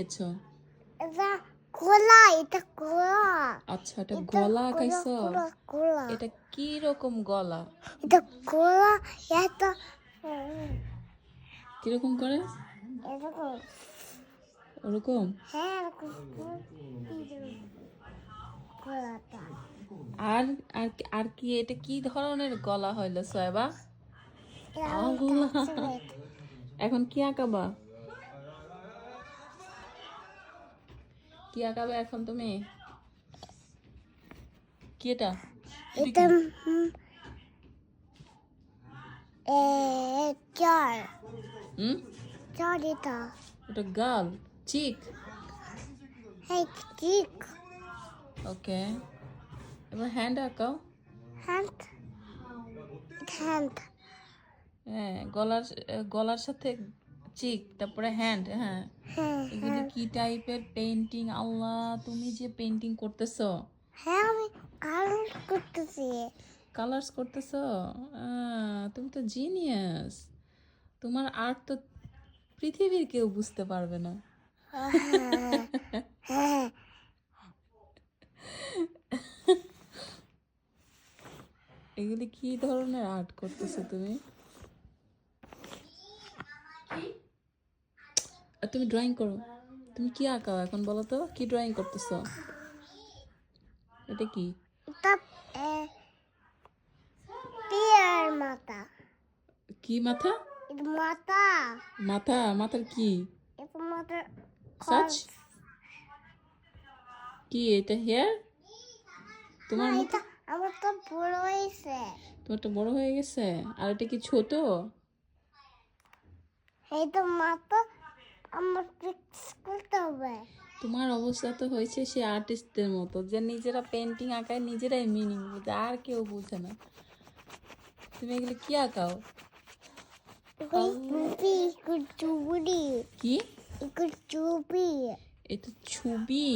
খেয়েছো এটা গোলা এটা গোলা আচ্ছা এটা গলা খাইছো? গোলা গোলা এটা কি রকম গলা? এটা গোলা এটা উম, কীরকম করে? এরকম। ওরকম? হ্যাঁ এরকম গোলাটা আর আর আর কি এটা কি ধরনের গলা হইল সোয়েবা এটা। এখন কি আঁকাবা? কি আঁকাবে এখন তুমি? কি এটা? এটা হুম, এ চার। হুম? চার এটা। ওটা গাল চিক। হ্যাঁ ঠিক ওকে এবার হ্যান্ড আঁকাও। হ্যান্ড হ্যান্ড হ্যাঁ গলার গলার সাথে চিক তারপরে হ্যান্ড হ্যাঁ। হ্যাঁ কি টাইপের পেন্টিং আল্লাহ তুমি যে পেন্টিং করতেছো? হ্যাঁ আমি করতেছি। কালার্স করতেছো? তুমি তো জিনিয়াস তোমার আর্ট তো পৃথিবীর কেউ বুঝতে পারবে না। হ্যাঁ। এগুলি কি ধরনের আর্ট করতেছো তুমি? আর তুমি ড্রয়িং করো। তুমি কি আঁকাও এখন বলো তো? কি ড্রয়িং করতেছো? এটা কি? মাথা। কি মাথা? মাথা। মাথা? মাথার কি? এটা সাচ কি এটা হেয়ার তোমার এটা আমার তো বড় হয়েছে। তোমারটা বড় হয়ে গেছে। আর এটা কি ছোট? এটা মাথা আমার ফিক্স করতে হবে। তোমার অবস্থা তো হয়েছে সে আর্টিস্টদের মতো যে নিজেরা পেন্টিং আঁকায় নিজেরাই মিনিং বুঝে আর কেউ বুঝে না। তুমি এগুলো কি আঁকাও? কি? এটা ছবি?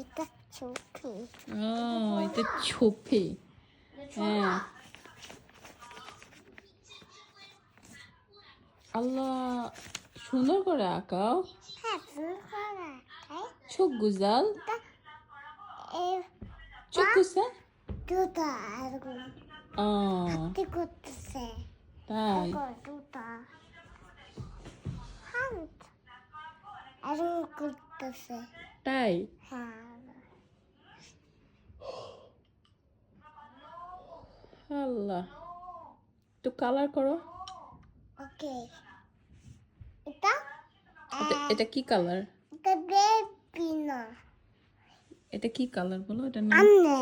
এটা ও এটা ছবি। হ্যাঁ। আল্লাহ সুন্দর করে আঁকাও। হ্যাঁ চোখ গুজাল চোখ গুজা দুটা এরকম ও। হাতে করতেছে। তাই? আল্লাহ একটু কালার করো। ওকে। এটা? এটা এটা কি কালার এটা বেবি না এটা কি কালার বলো? এটা নাম? আন্নে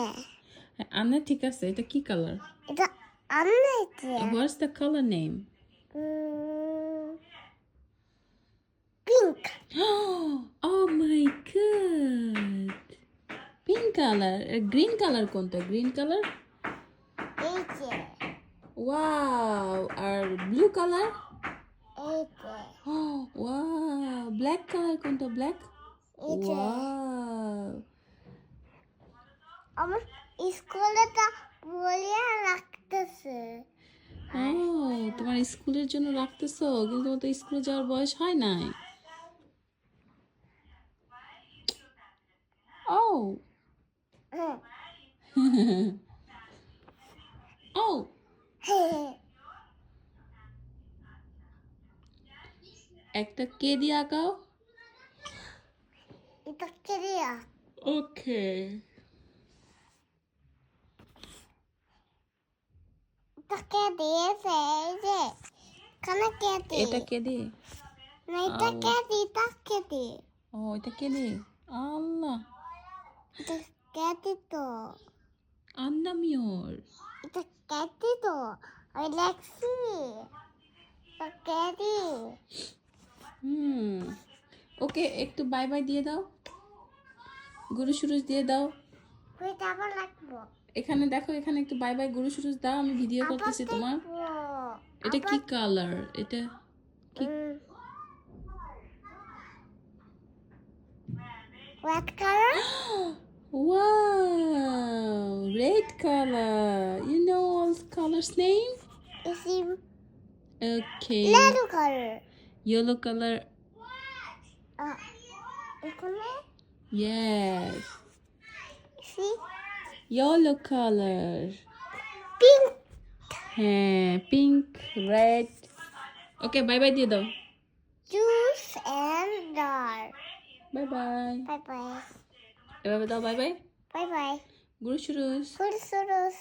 হ্যাঁ, আনে ঠিক আছে। এটা কি কালার এটা আন্নে এটা what's the colour name pink oh my god! Pink colour green colour কোনটা? গ্রিন কালার এই যে। ওয়াও আর ব্লু কালার এই যে ওয়াও ব্ল্যাক কালার কোনটা ব্ল্যাক এই যে ওয়াও আমার স্কুলে তা বলিয়া রাখতেছে। ও তোমার স্কুলের জন্য রাখতেছো কিন্তু তোমার তো স্কুলে যাওয়ার বয়স হয় নাই। ও হ্যাঁ। ও একটা কে দিয়ে আঁকাও এটা কেরিয়া ওকে এটা কে দিয়েছে এই যে কানে কে দিয়ে এটা কে দিয়ে না এটা কে দিয়ে এটা কে দিয়ে ও এটা কে দিয়ে আল্লাহ এটা কে দিত আন্না মিওর এটা কে দিত আমি লেখছি এটা কে দি হুম। ওকে একটু বাই বাই দিয়ে দাও। গুরু সুরুজ দিয়ে দাও। এখানে দেখো এখানে একটু বাই বাই গুরু সুরুজ দাও। আমি ভিডিও করতেছি তোমার। এটা কি কালার এটা কি white colour wow! Red color. You know all colors name? Is in okay. Yellow color? Yellow color. Uh, color? Yes. See? Yellow color. Pink. Hey, pink, red. Okay, bye-bye, Dido. Juice and dark. Bye-bye. Bye-bye. Bye-bye. Bye-bye. Görüşürüz. Görüşürüz.